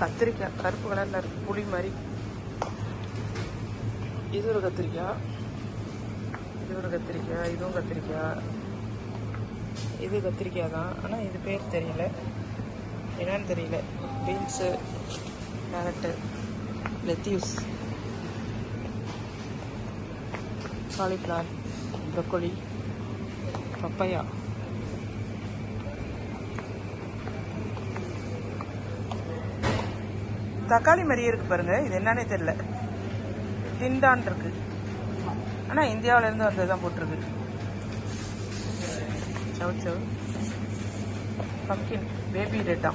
கத்திரிக்காய் கருப்பு கலரில் இருக்கு புளி மாதிரி. இது ஒரு கத்திரிக்காய். இது ஒரு கத்திரிக்காய் இதுவும் கத்திரிக்காய். இது கத்திரிக்காய் தான். ஆனால் இது பேர் தெரியல. என்னன்னு தெரியல. Beans carrot lettuce cauliflower broccoli papaya. தக்காளி மாதிரியே இருக்கு பாருங்க. இது என்னன்னே தெரியல. திண்டான் இருக்கு. ஆனா இந்தியாவுல இருந்து வந்தது தான் போட்டிருக்கு. சவு சவு. பம்கின் பேபி ரெட்டா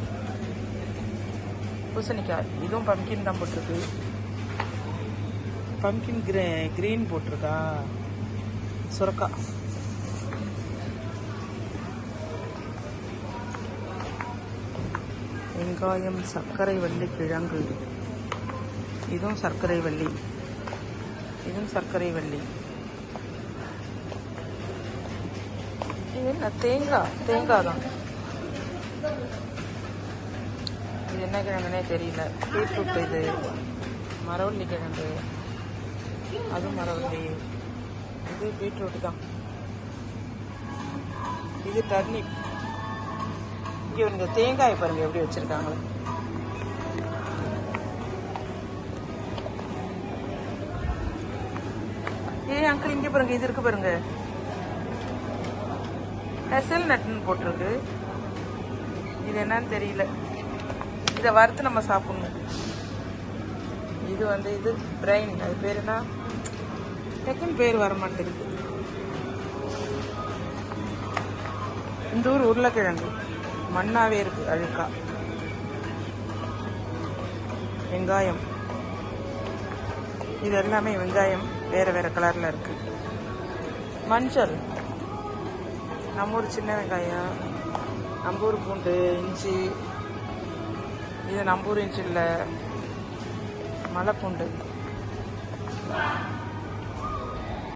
பூசணிக்காய் இதுவும் பம்கின் தான் போட்டிருக்கு. பம்கின் கிரே கிரீன் போட்டிருக்கா? சுரக்கா. வெங்காயம் சர்க்கரை வள்ளி கிழங்கு. இதுவும் சர்க்கரை வள்ளி. இதுவும் சர்க்கரை வள்ளி. இது என்ன தேங்காய் தேங்காய் தான் இது என்ன கிழங்குனே தெரியல. பீட்ரூட் இது. மரவள்ளி கிழங்கு. அது மரவள்ளி. இது பீட்ரூட் தான் இது டர்னிப் இங்க இவங்க தேங்காய் பாருங்க எப்படி வச்சிருக்காங்க. ஏய் அங்கிள் இங்க பாருங்க இது இருக்கு பாருங்க. ஹெசல் நட்னு போட்டிருக்கு. இது என்னன்னு தெரியல. இதை வறுத்து நம்ம சாப்பிடணும். இது வந்து இது பிரைன் அது பேர் என்ன? டக்குன்னு பேர் வர மாட்டேங்குது இந்த ஊர் உருளைக்கிழங்கு. மண்ணாவே இருக்கு அழுக்கா. வெங்காயம். இது எல்லாமே வெங்காயம் வேற வேற கலர்ல இருக்கு. மஞ்சள். நம்ம ஊர் சின்ன வெங்காயம். நம்ம ஊர் பூண்டு இஞ்சி. இது நம்ம ஊர் இஞ்சி இல்லை மலைப்பூண்டு.